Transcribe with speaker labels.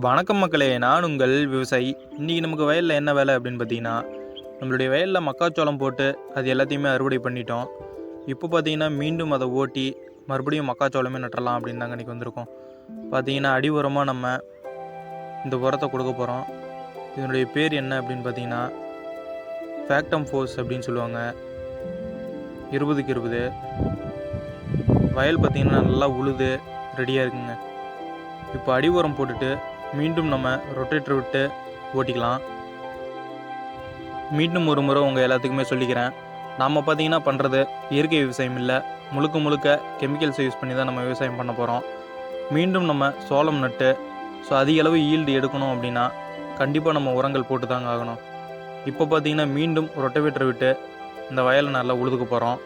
Speaker 1: வணக்கம் மக்களே நான் உங்கள் விவசாயி. இன்றைக்கி நமக்கு வயலில் என்ன வேலை அப்படின்னு பார்த்தீங்கன்னா நம்மளுடைய வயலில் மக்காச்சோளம் போட்டு அது எல்லாத்தையுமே அறுவடை பண்ணிட்டோம். இப்போ பார்த்தீங்கன்னா மீண்டும் அதை ஓட்டி மறுபடியும் மக்காச்சோளமே நட்டுறலாம் அப்படின்னு தாங்க இன்றைக்கி வந்திருக்கோம். பார்த்தீங்கன்னா அடி உரமாக நம்ம இந்த உரத்தை கொடுக்க போகிறோம் இதனுடைய பேர் என்ன அப்படின்னு பார்த்தீங்கன்னா ஃபேக்டம் ஃபோர்ஸ் அப்படின்னு சொல்லுவாங்க. இருபதுக்கு இருபது. வயல் பார்த்தீங்கன்னா நல்லா உழுது ரெடியாக இருக்குங்க. இப்போ அடி உரம் போட்டுட்டு மீண்டும் நம்ம ரொட்டேட்டர் விட்டு ஓட்டிக்கலாம். மீண்டும் ஒரு முறை உங்கள் எல்லாத்துக்குமே சொல்லிக்கிறேன். நாம் பார்த்தீங்கன்னா பண்ணுறது இயற்கை விவசாயம் இல்லை. முழுக்க முழுக்க கெமிக்கல்ஸை யூஸ் பண்ணி தான் நம்ம விவசாயம் பண்ண போகிறோம் மீண்டும் நம்ம சோளம் நட்டு ஸோ அதிக அளவு ஈல்டு எடுக்கணும் அப்படின்னா கண்டிப்பாக நம்ம உரங்கள் போட்டு தாங்க ஆகணும். இப்போ பார்த்தீங்கன்னா மீண்டும் ரொட்டவேட்டர் விட்டு இந்த வயலை நல்லா உழுதுக்கு போகிறோம்